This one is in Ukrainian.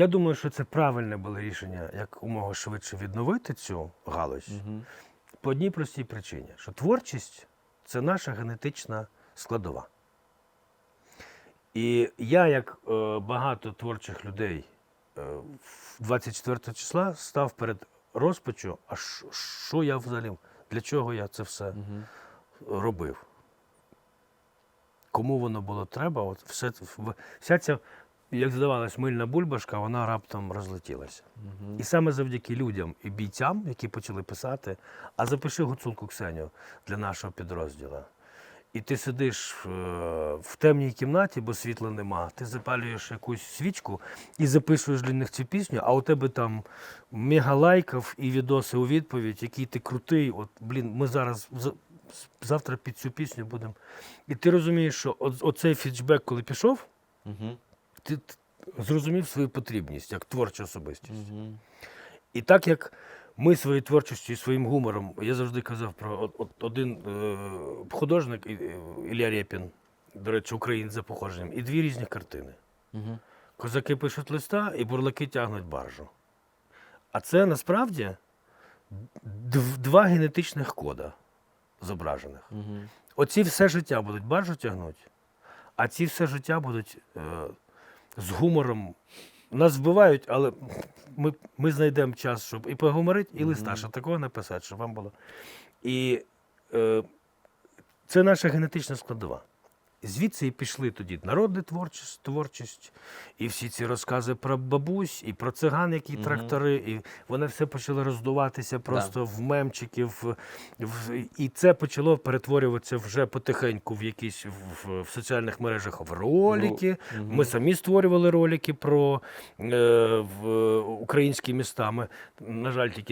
Я думаю, що це правильне було рішення, як умога швидше відновити цю галузь. Мгм. По одній простій причині, що творчість це наша генетична складова. І я, як е, багато творчих людей, е, 24 числа став перед розпачу, а що я взагалі, для чого я це все Мгм. робив? Кому воно було треба? От все, вся ця, як здавалось, мильна бульбашка, вона раптом розлетілася. Мгм. І саме завдяки людям і бійцям, які почали писати, а запиши гуцулку Ксеню для нашого підрозділу. І ти сидиш е, в темній кімнаті, бо світла нема, ти запалюєш якусь свічку і записуєш для них цю пісню, а у тебе там мега лайків і відоси у відповідь, який ти крутий. От, блін, ми зараз завтра під цю пісню будемо. І ти розумієш, що оцей фідбек, коли пішов, Мгм. Ти зрозумів свою потрібність як творча особистість. Мгм. І так як ми своєю творчістю і своїм гумором, я завжди казав про от, от один е, художник е, Ілля Рєпін, до речі, українець за походженням, і дві різні картини. Мгм. Козаки пишуть листа і бурлаки тягнуть баржу. А це насправді два генетичних кода зображених. Мгм. Оці все життя будуть баржу тягнути, а ці все життя будуть е, з гумором. Нас вбивають, але ми, ми знайдемо час, щоб і поговорити, і листа, що такого написати, щоб вам було. І е, це наша генетична складова. Звідси і пішли тоді народна творчість, творчість, і всі ці розкази про бабусь, і про циган, які Мгм. трактори, і вони все почали роздуватися просто в мемчиків. В, і це почало перетворюватися вже потихеньку в якісь в, в соціальних мережах в ролики. Мгм. Ми самі створювали ролики про е, в, українські міста. Ми, на жаль, тільки